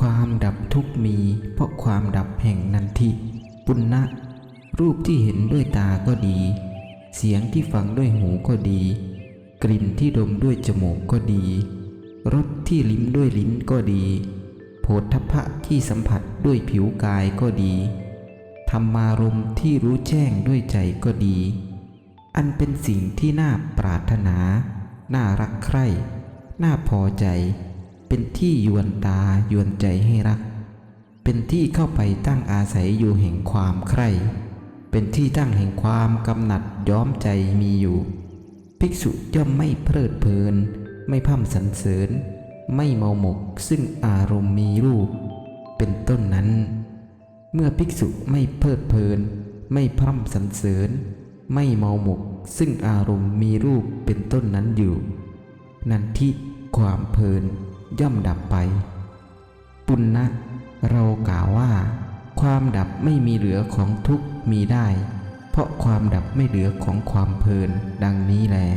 ความดับทุกมีเพราะความดับแห่งนันทิปุณณะรูปที่เห็นด้วยตาก็ดี เสียงที่ฟังด้วยหูก็ดี กลิ่นที่ดมด้วยจมูกก็ดีรสที่ลิ้มด้วยลิ้นก็ดี โผฏฐัพพะที่สัมผัสด้วยผิวกายก็ดีธรรมารมณ์ที่รู้แจ้งด้วยใจก็ดี อันเป็นสิ่งที่น่าปรารถนา น่ารักใคร่ น่าพอใจ เป็นที่ยวนตายวนใจให้รัก เป็นที่เข้าไปตั้งอาศัยอยู่แห่งความใคร่ เป็นที่ตั้งแห่งความกำหนัดย้อมใจมีอยู่ ภิกษุย่อมไม่เพลิดเพลิน ไม่พ่ำสรรเสริญ ไม่เมาหมกซึ่งอารมณ์มีรูป เป็นต้นนั้น เมื่อภิกษุไม่เพลิดเพลิน ไม่พร่ำสรรเสริญ ไม่เมาหมกซึ่งอารมณ์มีรูปเป็นต้นนั้นอยู่ นันทิความเพลิน ย่อมดับไป ปุณณะเรากล่าวว่า ความดับไม่มีเหลือของทุกมีได้ เพราะความดับไม่เหลือของความเพลินดังนี้แหละ